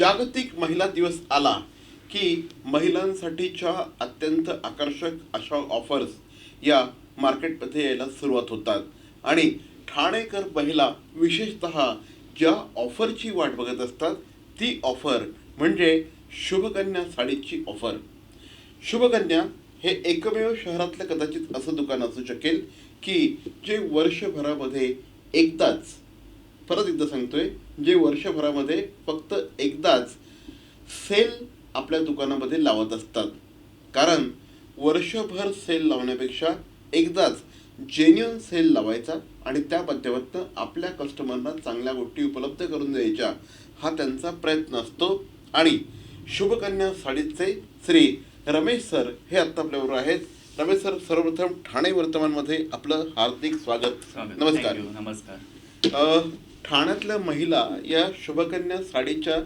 जागतिक महिला दिवस आला की महिलांसाठीच्या अत्यंत आकर्षक अशा ऑफर्स या मार्केटमध्ये यायला सुरुवात होतात. आणि ठाणेकर महिला विशेषत ज्या ऑफरची वाट बघत असतात ती ऑफर म्हणजे शुभकन्या साडीची ऑफर शुभकन्या हे एकमेव शहरातलं कदाचित असं दुकान असू शकेल की जे वर्षभरामध्ये एकदाच परत एकदा सांगतोय जे वर्षभरामध्ये फक्त एकदाच सेल आपल्या दुकानामध्ये लावत असतात. कारण वर्षभर सेल लावण्यापेक्षा एकदाच जेन्युअन सेल लावायचा आणि त्या माध्यमातून आपल्या कस्टमरना चांगल्या गोष्टी उपलब्ध करून द्यायच्या हा त्यांचा प्रयत्न असतो. आणि शुभकन्या साडीचे श्री रमेश सर हे आत्ता आपल्याबरोबर आहेत. रमेश सर सर्वप्रथम ठाणे वर्तमानमध्ये आपलं हार्दिक स्वागत. नमस्कार. नमस्कार. ठाण्यातल्या महिला या शुभकन्या साडीच्या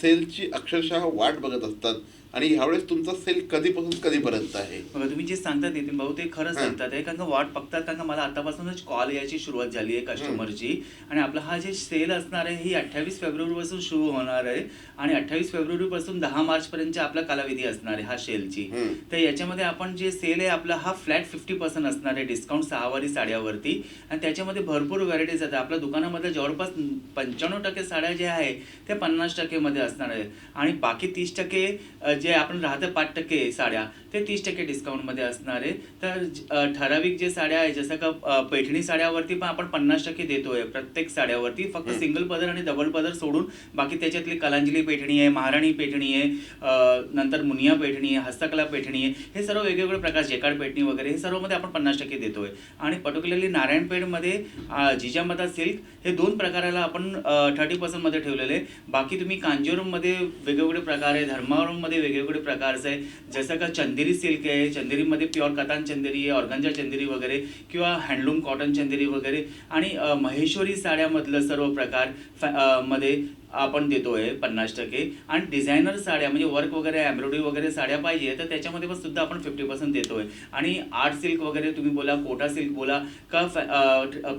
सेलची अक्षरशः वाट बघत असतात. आणि ह्यावेळेस तुमचा सेल कधीपासून कधीपर्यंत आहे? बघा तुम्ही जे सांगतात नितीन भाऊ ते खरंच हा. सांगतात. आहे कारण का वाट बघतात कारण का मला आतापासूनच कॉल यायची सुरुवात झाली आहे कस्टमरची आणि आपला हा जे सेल असणार आहे ही अठ्ठावीस फेब्रुवारी पासून सुरू होणार आहे. आणि अठ्ठावीस फेब्रुवारी पासून दहा मार्च पर्यंतचा आपला कालावधी असणार आहे हा सेलची. हम्म. तर याच्यामध्ये आपण जे सेल आहे आपला हा फ्लॅट फिफ्टी पर्सेंट असणार आहे डिस्काउंट सहावारी साड्यावरती. आणि त्याच्यामध्ये भरपूर व्हरायटीज आहेत. आपल्या दुकानामध्ये जवळपास पंच्याण्णव टक्के साड्या जे आहे ते पन्नास टक्केमध्ये असणार आहे. आणि बाकी तीस टक्के अ, जे आपण राहतं पाच टक्के साड्या ते तीस टक्के डिस्काउंटमध्ये असणार आहे तर ठराविक जे साड्या आहे जसं का पैठणी साड्यावरती पण आपण पन्नास टक्के देतोय प्रत्येक साड्यावरती फक्त. सिंगल पदर आणि डबल पदर सोडून बाकी त्याच्यातली कलांजली पैठणी आहे महाराणी पैठणी आहे नंतर मुनिया पैठणी आहे हस्तकला पैठणी आहे हे सर्व वेगवेगळे प्रकार जेकाड पैठणी वगैरे हे सर्वमध्ये आपण पन्नास टक्के देतोय आणि पर्टिक्युलरली नारायणपेठमध्ये जिजामाता सिल्क हे दोन प्रकाराला आपण थर्टी पर्सेंटमध्ये ठेवलेले. बाकी तुम्ही कांजीवरममध्ये वेगवेगळे प्रकार आहे धर्मावरममध्ये वेगवेगळे प्रकारचे आहे जसं का चंदेरी सिल्क आहे चंदेरीमध्ये प्युअर कतान चंदेरी आहे ऑर्गंजा चंदेरी वगैरे किंवा हँडलूम कॉटन चंदेरी वगैरे. आणि महेश्वरी साड्यामधलं सर्व प्रकार फॅ- मध्ये आपण देतोय पन्नास टक्के. आणि डिझायनर साड्या म्हणजे वर्क वगैरे एम्ब्रॉयडरी वगैरे साड्या पाहिजे तर त्याच्यामध्ये पण सुद्धा आपण फिफ्टी पर्सेंट देतोय. आणि आर्ट सिल्क वगैरे तुम्ही बोला कोटा सिल्क बोला का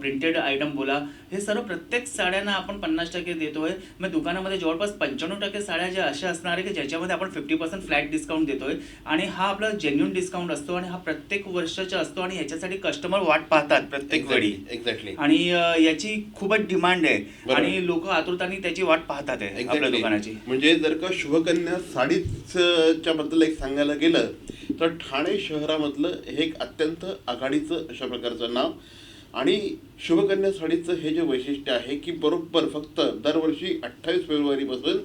प्रिंटेड आयटम बोला हे सर्व प्रत्येक साड्यांना आपण पन्नास टक्के देतोय. मग दुकानामध्ये जवळपास पंच्याण्णव टक्के साड्या ज्या अशा असणार आहे की ज्याच्यामध्ये आपण फिफ्टी पर्सेंट फ्लॅट डिस्काउंट देतोय. आणि हा आपला जेन्युन डिस्काउंट असतो आणि हा प्रत्येक वर्षाचा असतो आणि ह्याच्यासाठी कस्टमर वाट पाहतात प्रत्येक वेळी. एक्झॅक्टली आणि याची खूपच डिमांड आहे. आणि लोक आतुरताने त्याची वाट पाहतात आहे आपल्या दुकानाची. म्हणजे जर का शुभकन्या साडीच्या बद्दल एक सांगायला गेलं तर ठाणे शहरामधलं हे एक अत्यंत आघाडीचं अशा प्रकारचं नाव. आणि शुभकन्या साडीचं हे जे वैशिष्ट्य आहे की बरोबर फक्त दरवर्षी अठ्ठावीस फेब्रुवारीपासून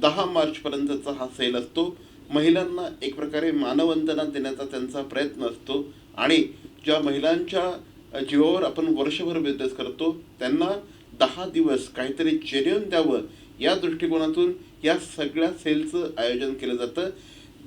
दहा मार्चपर्यंतचा हा सेल असतो. महिलांना एक प्रकारे मानवंदना देण्याचा त्यांचा प्रयत्न असतो. आणि ज्या महिलांच्या जीवावर आपण वर्षभर बिझनेस करतो त्यांना दहा दिवस काहीतरी जेन्युन द्यावं या दृष्टिकोनातून या सगळ्या सेलचं आयोजन केलं जातं.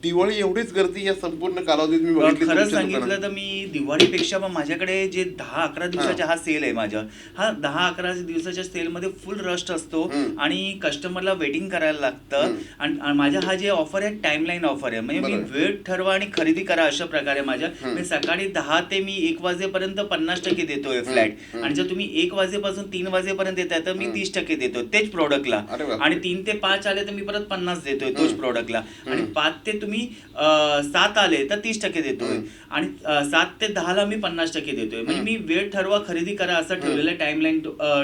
दिवाळी एवढीच गर्दी या संपूर्ण कालावधीत मी बघितली खरं तुमच्या सांगितलं दुकानात. तर मी दिवाळीपेक्षा पण माझ्याकडे जे दहा अकरा दिवसाचा हा सेल आहे माझा हा दहा अकरा दिवसाच्या सेलमध्ये फुल रश असतो हम्म. आणि कस्टमरला वेटिंग करायला लागतं. आणि आणि माझा हा जे ऑफर आहे टाइमलाईन ऑफर आहे म्हणजे मी बरोबर. वेळ ठरवा आणि खरेदी करा अशा प्रकारे माझ्या. मी सकाळी दहा ते मी एक वाजेपर्यंत पन्नास टक्के देतोय फ्लॅट. आणि जर तुम्ही एक वाजेपासून तीन वाजेपर्यंत देताय तर मी. तीस टक्के देतो तेच प्रोडक्टला अरे बापरे. आणि तीन ते पाच आले तर मी परत पन्नास देतोय तोच. प्रोडक्टला आणि. पाच ते तुम्ही अं, सात आले तर तीस टक्के देतोय. आणि सात ते दहाला मी पन्नास टक्के देतोय. म्हणजे मी वेळ ठरवा खरेदी करा असं ठेवलेलं टाइमलाईन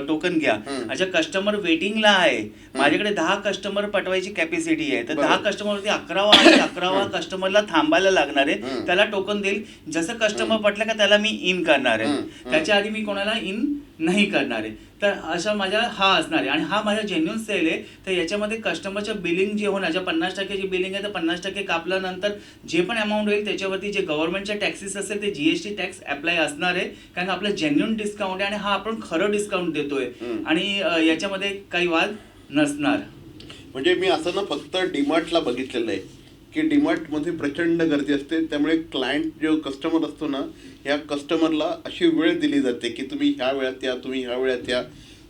टोकन घ्या. अच्छा कस्टमर वेटिंगला आहे. माझ्याकडे दहा कस्टमर पटवायची कॅपॅसिटी आहे. तर दहा. कस्टमरवरती अकरावा आणि अकरावा कस्टमरला थांबायला लागणार आहे. त्याला टोकन देईल. जसं कस्टमर पटलं का त्याला मी इन करणार आहे. त्याच्या आधी मी कोणाला इन नाही करणार आहे. तर अशा माझ्या हा असणार आहे. आणि हा माझा जेन्युन सेल आहे. तर याच्यामध्ये कस्टमरचं बिलिंग जे होणार ज्या पन्नास टक्क्याची बिलिंग आहे तर पन्नास टक्के कापल्यानंतर जे पण अमाऊंट होईल त्याच्यावरती जे गव्हर्नमेंटच्या टॅक्सेस असेल ते जीएसटी टॅक्स अप्लाय असणार आहे. कारण आपलं जेन्युन डिस्काउंट आहे आणि हा आपण खरं डिस्काउंट देतोय. आणि याच्यामध्ये काही वाद नसणार. म्हणजे मी असं ना फक्त डीमार्टला बघितलेलं आहे. की डीमार्टमध्ये प्रचंड गर्दी असते. त्यामुळे क्लायंट जो कस्टमर असतो ना या कस्टमरला अशी वेळ दिली जाते की तुम्ही ह्या वेळात या तुम्ही ह्या वेळात या.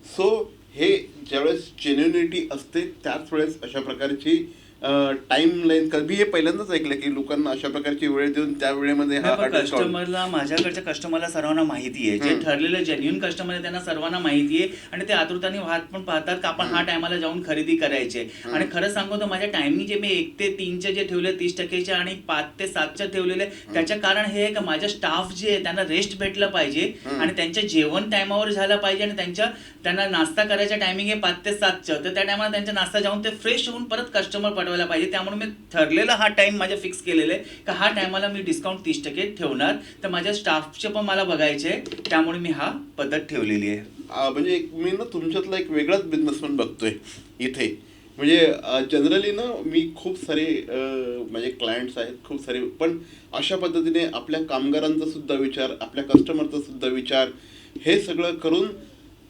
सो हे ज्यावेळेस जेन्युनिटी असते त्याच वेळेस अशा प्रकारची टाइम लाईन मी हे पहिल्यांदाच ऐकलं की लोकांना अशा प्रकारची वेळ देऊन त्या वेळेमध्ये हा हा. कस्टमरला माझ्याकडच्या कस्टमरला सर्वांना माहिती आहे जे. ठरलेले जेन्युन कस्टमर आहे त्यांना सर्वांना माहिती आहे आणि ते आतुरताने वाट पण पाहतात का आपण हा टायमाला जाऊन खरेदी करायचे आणि खरं सांगू तर माझ्या टायमिंग जे मी एक ते तीनचे जे ठेवले तीस टक्केचे आणि पाच ते सातचे ठेवलेले त्याचं कारण हे आहे का माझ्या स्टाफ जे आहे त्यांना रेस्ट भेटलं पाहिजे. आणि त्यांचं जेवण टायमावर झालं पाहिजे आणि त्यांच्या त्यांना नाश्ता करायचं टायमिंग आहे पाच ते सातचं तर त्या टायमाला त्यांचा नाश्ता जाऊन ते फ्रेश होऊन परत कस्टमर पाठवायला पाहिजे. त्यामुळे मी ठरलेला हा टाईम माझ्या फिक्स केलेला आहे. का हा टायमाला मी डिस्काउंट तीस टक्के ठेवणार. तर माझ्या स्टाफचे पण मला बघायचे त्यामुळे मी हा पद्धत ठेवलेली आहे. म्हणजे एक मी ना तुमच्यातला एक वेगळाच बिझनेसमॅन बघतोय इथे. म्हणजे जनरली ना मी खूप सारे माझे क्लायंट्स आहेत खूप सारे. पण अशा पद्धतीने आपल्या कामगारांचा सुद्धा विचार आपल्या कस्टमरचा सुद्धा विचार हे सगळं करून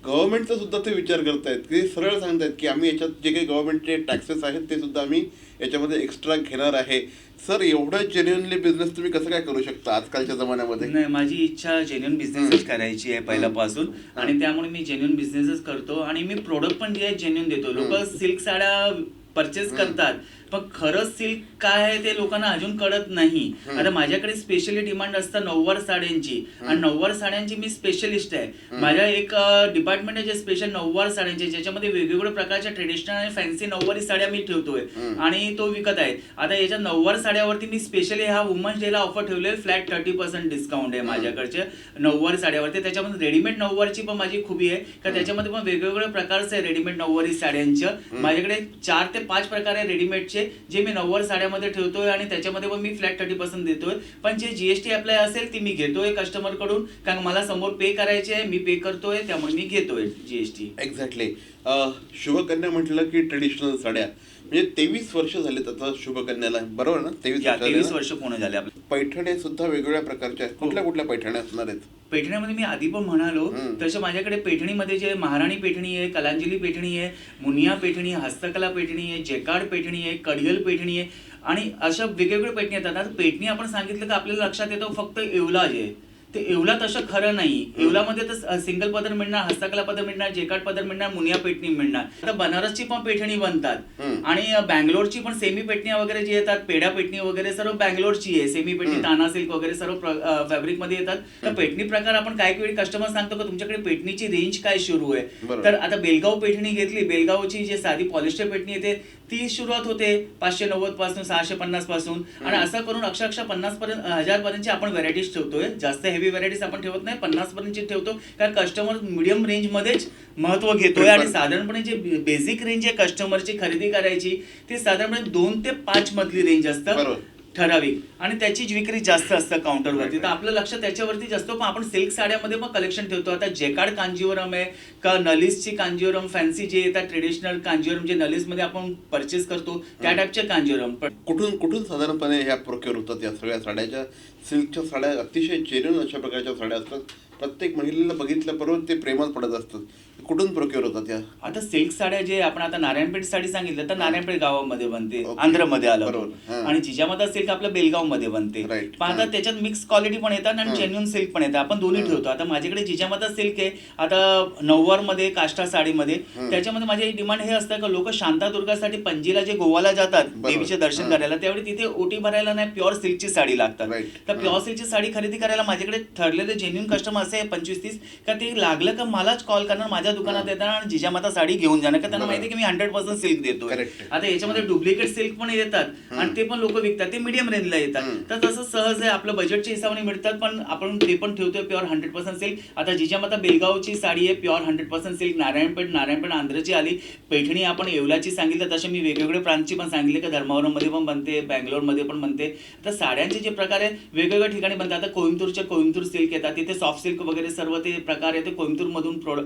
गव्हर्नमेंटचा सुद्धा ते विचार करतायत की सरळ सांगतायत की आम्ही याच्यात जे काही गव्हर्नमेंटचे टॅक्सेस आहेत ते सुद्धा आम्ही याच्यामध्ये एक्स्ट्रा घेणार आहे. सर एवढं जेन्युअनली बिझनेस तुम्ही कसं काय करू शकता आजकालच्या जमान्यामध्ये? नाही माझी इच्छा जेन्युन बिझनेसच करायची आहे पहिल्यापासून. आणि त्यामुळे मी जेन्युन बिझनेसच करतो. आणि मी प्रोडक्ट पण जे आहे जेन्युन देतो. लोक सिल्क साड्या परचेस करतात. पण खरंच सिल्क काय आहे ते लोकांना अजून कळत नाही. आता माझ्याकडे स्पेशली डिमांड असतं नऊवार साड्यांची. आणि नऊवार साड्यांची मी स्पेशलिस्ट आहे. माझ्या एक डिपार्टमेंट आहे जे स्पेशल नऊवार साड्यांचे ज्याच्यामध्ये वेगवेगळ्या प्रकारच्या ट्रेडिशनल आणि फॅन्सी नऊवारी साड्या मी ठेवतोय. आणि तो विकत आहे. आता याच्या नऊवार साड्यावरती मी स्पेशली हा वुमन्स डेला ऑफर ठेवले फ्लॅट थर्टी पर्सेंट डिस्काउंट आहे माझ्याकडचे. नऊवार साड्यावरती. त्याच्यामध्ये रेडीमेड नऊवारची पण माझी खुबी आहे. का त्याच्यामध्ये पण वेगवेगळ्या प्रकारचे रेडीमेड नऊवारी साड्यांचं. माझ्याकडे चार ते पाच प्रकार आहे रेडीमेडचे जे मी नऊवार साड्यामध्ये ठेवतोय आणि त्याच्यामध्ये पण मी फ्लॅट थर्टी पर्सेंट देतोय. पण जे जीएसटी अप्लाय असेल ती मी घेतोय कस्टमरकडून. कारण मला समोर पे करायचे आहे मी पे करतोय त्यामुळे मी घेतोय जीएसटी एक्झॅक्टली शुभकन्या म्हटलं की ट्रेडिशनल साड्या. म्हणजे तेवीस वर्ष झालेत आता शुभकन्याला. बरोबर ना? तेवीस या झाले तेवीस? वर्ष पूर्ण झाले आपले. पैठण्या सुद्धा वेगवेगळ्या प्रकारच्या आहेत. कुठल्या कुठल्या पैठण्या असणार आहेत? पेठण्यामध्ये मी आधी पण म्हणालो. तसं माझ्याकडे पेठणीमध्ये जे महाराणी पेठणी आहे कलांजली पेठणी आहे मुनिया पेठणी हस्तकला पेठणी आहे जेकाड पेठणी आहे कडियल पेठणी आहे आणि अशा वेगवेगळ्या पेठणी येतात. आता पेठणी आपण सांगितलं तर आपल्याला लक्षात येतं फक्त येवला जे आहे. ते येवला तसं खरं नाही. येवलामध्ये तर सिंगल पदर मिळणार हस्तकला पदर मिळणार जेकाड पदर मिळणार मुनिया पेठणी मिळणार. आता बनारसची पण पेठणी बनतात. आणि बँगलोरची पण सेमी पेटण्या वगैरे जी येतात पेढा पेटणी वगैरे सर्व बँगलोरची आहे. सेमी पेटणी. ताना सिल्क वगैरे सर्व फॅब्रिकमध्ये येतात. तर पेटणी प्रकार आपण काही वेळी कस्टमर सांगतो का तुमच्याकडे पेटणीची रेंज काय सुरू आहे. तर आता बेलगाव पेटणी घेतली बेलगावची जी साधी पॉलिस्टर पेटणी येते ती सुरुवात होते पाचशे नव्वदपासून सहाशे पन्नासपासून. आणि असं करून अक्षरशः पन्नास पर्यंत हजार पर्यंतची आपण व्हरायटीज ठेवतोय. जास्त हेवी व्हरायटीज आपण ठेवत नाही पन्नास पर्यंतची ठेवतो. कारण कस्टमर मिडियम रेंज मध्येच महत्त्व घेतोय आणि साधारणपणे जे बेसिक रेंज आहे कस्टमरची खरेदी करायची ती साधारणपणे दोन ते पाच मधली रेंज असतं. ठराविक आणि त्याची विक्री जास्त असतं काउंटरवरती तर आपलं लक्ष त्याच्यावरती जास्त. पण आपण सिल्क साड्यामध्ये पण कलेक्शन ठेवतो. आता जेकाड कांजीवरम आहे का नलिसची कांजीवरम फॅन्सी जे येतात ट्रेडिशनल कांजीवरम जे नलिसमध्ये आपण परचेस करतो त्या टाईपचे कांजीवरम. पण कुठून कुठून साधारणपणे ह्या प्रोक्युअर होतात या सगळ्या साड्याच्या? सिल्कच्या साड्या अतिशय जेन्युन अशा प्रकारच्या साड्या असतात. प्रत्येक महिलेला बघितल्याबरोबर ते प्रेमात पडत असतात. कुठून प्रोक्युअर होतात या आता सिल्क साड्या जे आपण आता नारायणपेठ साडी सांगितलं तर नारायणपेठ गावामध्ये बनते Okay. आंध्रमध्ये आलं बरोबर. हां. आणि जिजामाता सिल्क आपलं बेलगावमध्ये बनते Right. पण आता हां. त्याच्यात मिक्स क्वालिटी पण येतात आणि. जेन्युन सिल्क पण येतात आपण दोन्ही. ठेवतो आता माझ्याकडे जिजामाता सिल्क आहे आता नऊवारमध्ये काष्टा साडीमध्ये. त्याच्यामध्ये माझे डिमांड हे असतं का लोक शांतादुर्गासाठी पणजीला जे गोवाला जातात बरोबर. देवीचे दर्शन हां. करायला त्यावेळी तिथे ओटी भरायला नाही प्युअर सिल्कची साडी लागतात Right. तर. प्युअर सिल्कची साडी खरेदी करायला माझ्याकडे ठरलेले जेन्युन कस्टमर असे पंचवीस तीस का ते लागलं का मलाच कॉल करणार माझ्या दुकानात. येतात आणि जिजामाता साडी घेऊन जाणार का त्यांना. माहिती की मी हंड्रेड पर्सेंट सिल्क देतो. आता याच्यामध्ये डुप्लिकेट सिल्क पण येतात. आणि ते पण लोक विकतात ते मीडियम रेंजला येतात. तर तसं सहज आहे आपलं बजेटच्या हिशोबाने मिळतात पण आपण ते पण ठेवतोय प्युअर हंड्रेड पर्सेंट सिल्क आता जिजामाता बेलगावची साडी आहे pure hundred percent silk Narayanpeth Narayanpeth आंध्रची आली पैठणी आपण येवल्याची सांगितलं तसे मी वेगवेगळे प्रांतची पण सांगितले की धर्मावरममध्ये पण बनते बँगलोरमध्ये पण बनते तर साड्यांचे जे प्रकार आहे वेगवेगळ्या ठिकाणी बनतात आता कोइंबतूरचे कोइंबतूर सिल्क येतात तिथे सॉफ्ट सिल्क वगैरे सर्व ते प्रकार आहे ते कोइंबतूरमधून प्रोड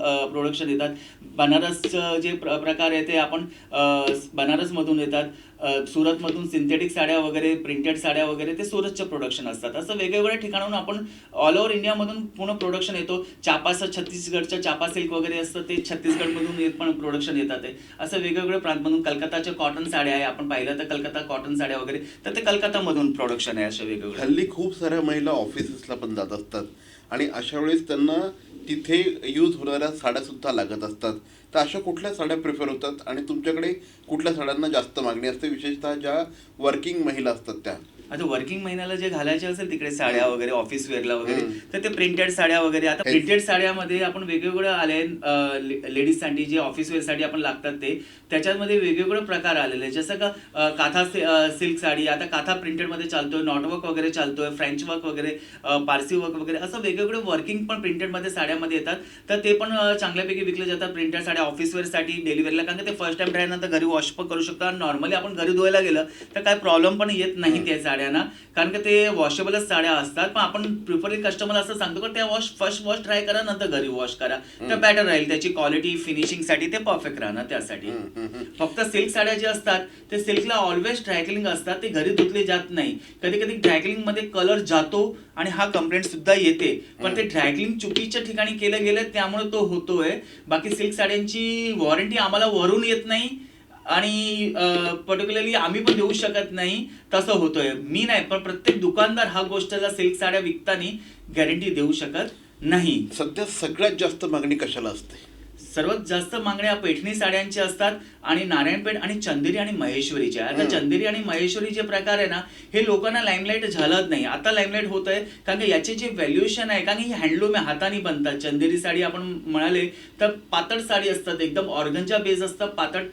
प्रोडक्शन येतात बनारसचं जे प्र प्रकार आहे ते आपण बनारसमधून येतात सुरतमधून सिंथेटिक साड्या वगैरे प्रिंटेड साड्या वगैरे ते सुरतचे प्रोडक्शन असतात. असं वेगवेगळ्या ठिकाणाहून आपण ऑल ओव्हर इंडियामधून पूर्ण प्रोडक्शन येतो. चापाचं छत्तीसगडच्या चापा सिल्क वगैरे असतं ते छत्तीसगडमधून येत पण प्रोडक्शन येतात. ते असं वेगवेगळ्या प्रांतमधून कलकत्ताच्या कॉटन साड्या आहे. आपण पाहिलं तर कलकत्ता कॉटन साड्या वगैरे तर ते कलकत्तामधून प्रोडक्शन आहे अशा वेगवेगळ्या. हल्ली खूप साऱ्या महिला ऑफिसेसला पण जात असतात. आणि अशा वेळेस त्यांना तिथे यूज होणाऱ्या साड्यासुद्धा लागत असतात. तर अशा कुठल्या साड्या प्रिफर होतात? आणि तुमच्याकडे कुठल्या साड्यांना जास्त मागणी असते? विशेषतः ज्या वर्किंग महिला असतात त्या. आता वर्किंग महिन्याला जे घालायचे असेल तिकडे साड्या वगैरे ऑफिस वेअरला वगैरे. तर ते प्रिंटेड साड्या वगैरे आता. प्रिंटेड साड्यामध्ये आपण वेगवेगळं आले लेडीजसाठी जे ऑफिस वेअरसाठी आपण लागतात ते त्याच्यामध्ये वेगवेगळे प्रकार आलेले आहेत. जसं का काथा सिल्क साडी आता काथा प्रिंटेडमध्ये चालतोय नॉटवर्क वगैरे चालतोय फ्रेंच वर्क वगैरे पारसी वर्क वगैरे असं वेगवेगळे वर्किंग पण प्रिंटेडमध्ये साड्यामध्ये येतात तर ते पण चांगल्यापैकी विकले जातात प्रिंटेड साड्या ऑफिस वेअरसाठी डेली वेअरला कारण का ते फर्स्ट टाइम नंतर घरी वॉश पण करू शकतो आणि नॉर्मली आपण घरी धुवायला गेलं तर काय प्रॉब्लेम पण येत नाही त्या साड्यांना. कारण का ते वॉशेबलच साड्या असतात. पण आपण प्रिफरली कस्टमर असं सांगतो की त्या वॉश फर्स्ट वॉश ट्राय करा नंतर घरी वॉश करा. तर बॅटर राहील. त्याची क्वालिटी फिनिशिंगसाठी ते परफेक्ट राहणार त्यासाठी. फक्त सिल्क साड्या ज्या असतात ते सिल्कला ऑलवेज ड्रायक्लिंग असतात. ते घरी धुतले जात नाही. कधी कधी ड्रायक्लिंगमध्ये कलर जातो आणि हा कंप्लेंट सुद्धा येते. पण ते ड्रायक्लिंग चुकीच्या ठिकाणी केलं गेलं त्यामुळे तो होतोय. बाकी सिल्क साड्यांची वॉरंटी आम्हाला वरून येत नाही. आणि पर्टिक्युलरली आम्ही पण देऊ शकत नाही तसं होतोय. मी नाही पण प्रत्येक दुकानदार हा गोष्टला सिल्क साड्या विकताना गॅरंटी देऊ शकत नाही. सध्या सगळ्यात जास्त मागणी कशाला असते? सर्वात जास्त मागण्या पैठणी साड्यांच्या असतात आणि नारायणपेठ आणि चंदेरी आणि महेश्वरीच्या आता. चंदेरी आणि महेश्वरी जे प्रकार आहे ना हे लोकांना लाईमलाईट झालंच नाही. आता लाईमलाईट होत आहे कारण की याचे जे व्हॅल्युएशन आहे कारण की ही हँडलूम आहे हाताने बनतात. चंदेरी साडी आपण म्हणाले तर पातळ साडी असतात एकदम ऑर्गनच्या बेस असतं पातळ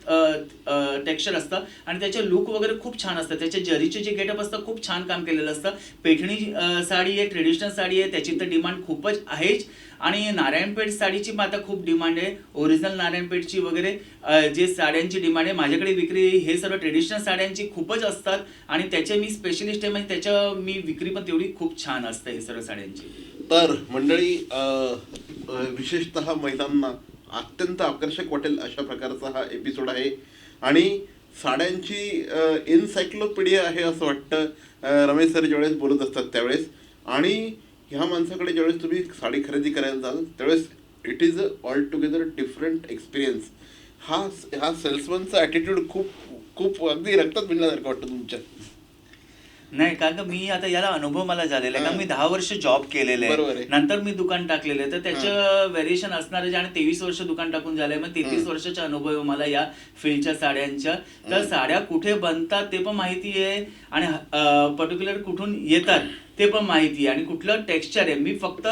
टेक्स्चर असतं आणि त्याचे लुक वगैरे खूप छान असतात त्याचे जरीचे जे गेटअप असतं खूप छान काम केलेलं असतं. पैठणी साडी आहे ट्रेडिशनल साडी आहे त्याची तर डिमांड खूपच आहेच. आणि नारायणपेठ साडीची पण आता खूप डिमांड आहे. ओरिजिनल नारायणपेठची वगैरे जे साड्यांची डिमांड आहे माझ्याकडे विक्री हे सर्व ट्रेडिशनल साड्यांची खूपच असतात. आणि त्याचे मी स्पेशलिस्ट आहे म्हणजे त्याच्या मी विक्री पण तेवढी खूप छान असते हे सर्व साड्यांची. तर मंडळी विशेषत विशेषतः महिलांना अत्यंत आकर्षक वाटेल अशा प्रकारचा हा एपिसोड आहे. आणि साड्यांची इनसायक्लोपीडिया आहे असं वाटतं. रमेश सर ज्यावेळेस बोलत असतात त्यावेळेस. आणि ह्या माणसाकडे ज्यावेळेस तुम्ही साडी खरेदी करायला जाल त्यावेळेस it is a all together different experience हा हा सेल्समनचा ॲटिट्यूड खूप खूप अगदी रक्तात भिनल्यासारखं वाटतं तुमच्या. नाही कारण का मी आता याला अनुभव मला झालेला आहे. कारण मी दहा वर्ष जॉब केलेले आहे. नंतर मी दुकान टाकलेलं आहे. तर त्याचं व्हेरिएशन असणार आहे आणि तेवीस वर्ष दुकान टाकून झालंय मग तेहतीस हम्म. वर्षाचा अनुभव आहे मला या फील्डच्या साड्यांच्या. तर साड्या कुठे बनतात ते पण माहिती आहे. आणि पर्टिक्युलर कुठून येतात ते पण माहिती आहे. आणि कुठलं टेक्स्चर आहे? मी फक्त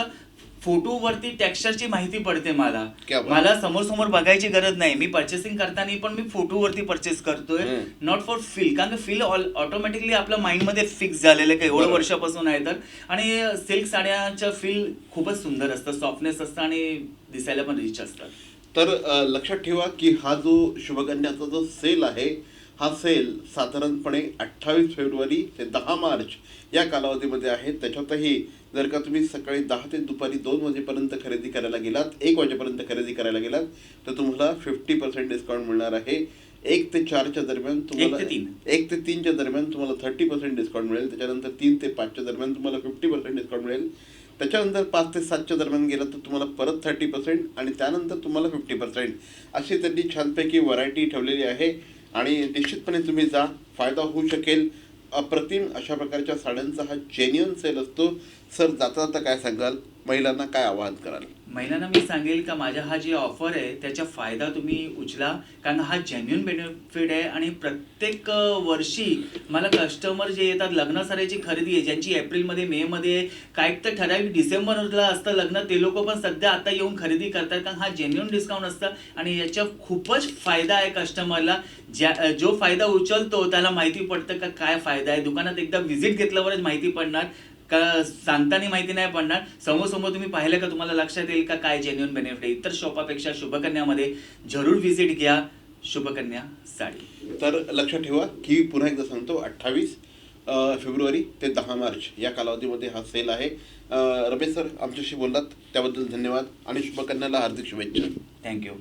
फोटोवरती टेक्स्चरची माहिती पडते मला. मला समोर समोर बघायची गरज नाही. मी पर्चेसिंग करताना पण मी फोटोवरती परचेस करतोय. नॉट फॉर फील कारण का फील ऑटोमॅटिकली आपल्या माइंडमध्ये फिक्स झालेलं आहे. एवढं. वर्षापासून आहे तर. आणि सिल्क साड्यांचं फील खूपच सुंदर असतं. सॉफ्टनेस असतं आणि दिसायला पण रिच असतात तर लक्षात ठेवा की हा जो शुभकन्याचा जो सेल आहे हा सेल साधारणपणे अठ्ठावीस फेब्रुवारी ते दहा मार्च या कालावधीमध्ये आहे. त्याच्यातही जर का तुम्ही सकाळी दहा ते दुपारी दोन वाजेपर्यंत खरेदी करायला गेलात एक वाजेपर्यंत खरेदी करायला गेलात तर तुम्हाला फिफ्टी पर्सेंट डिस्काउंट मिळणार आहे. एक ते चारच्या दरम्यान तुम्हाला एक ते तीन. एक ते तीनच्या दरम्यान तुम्हाला थर्टी पर्सेंट डिस्काउंट मिळेल. त्याच्यानंतर तीन ते पाचच्या दरम्यान तुम्हाला फिफ्टी पर्सेंट डिस्काउंट मिळेल. त्याच्यानंतर पाच ते सातच्या दरम्यान गेलं तर तुम्हाला परत थर्टी पर्सेंट आणि त्यानंतर तुम्हाला फिफ्टी पर्सेंट अशी त्यांनी छानपैकी व्हरायटी ठेवलेली आहे. आणि निश्चितपणे तुम्ही जा फायदा होऊ शकेल. अप्रतिम अशा प्रकारच्या साड्यांचा हा जेन्युअन सेल असतो. सर जाता जाता काय सांगाल? महिलांना काय आवाहन कराल? महिलांना मी सांगेल का माझा हा जे ऑफर आहे त्याचा फायदा तुम्ही उचला. कारण हा जेन्युन बेनिफिट आहे आणि प्रत्येक वर्षी मला कस्टमर जे येतात लग्न साऱ्याची खरेदी आहे ज्यांची एप्रिलमध्ये मे मध्ये काय तर ठराविक डिसेंबरला असतं लग्न ते लोक पण सध्या आता येऊन खरेदी करतात. कारण हा जेन्युन डिस्काउंट असतं आणि याचा खूपच फायदा आहे कस्टमरला ज्या जो फायदा उचलतो त्याला माहिती पडतं का काय फायदा आहे. दुकानात एकदा व्हिजिट घेतल्यावरच माहिती पडणार. का सांगताना माहिती नाही पडणार. समोर समोर तुम्ही पाहिलं का तुम्हाला लक्षात येईल का काय जेन्युन बेनिफिट आहे. इतर शॉपापेक्षा शुभकन्यामध्ये जरूर व्हिजिट घ्या शुभकन्या साडी. तर लक्षात ठेवा की पुन्हा एकदा सांगतो अठ्ठावीस फेब्रुवारी ते दहा मार्च या कालावधीमध्ये हा सेल आहे. रमेश सर आमच्याशी बोललात त्याबद्दल धन्यवाद आणि शुभकन्याला हार्दिक शुभेच्छा. थँक्यू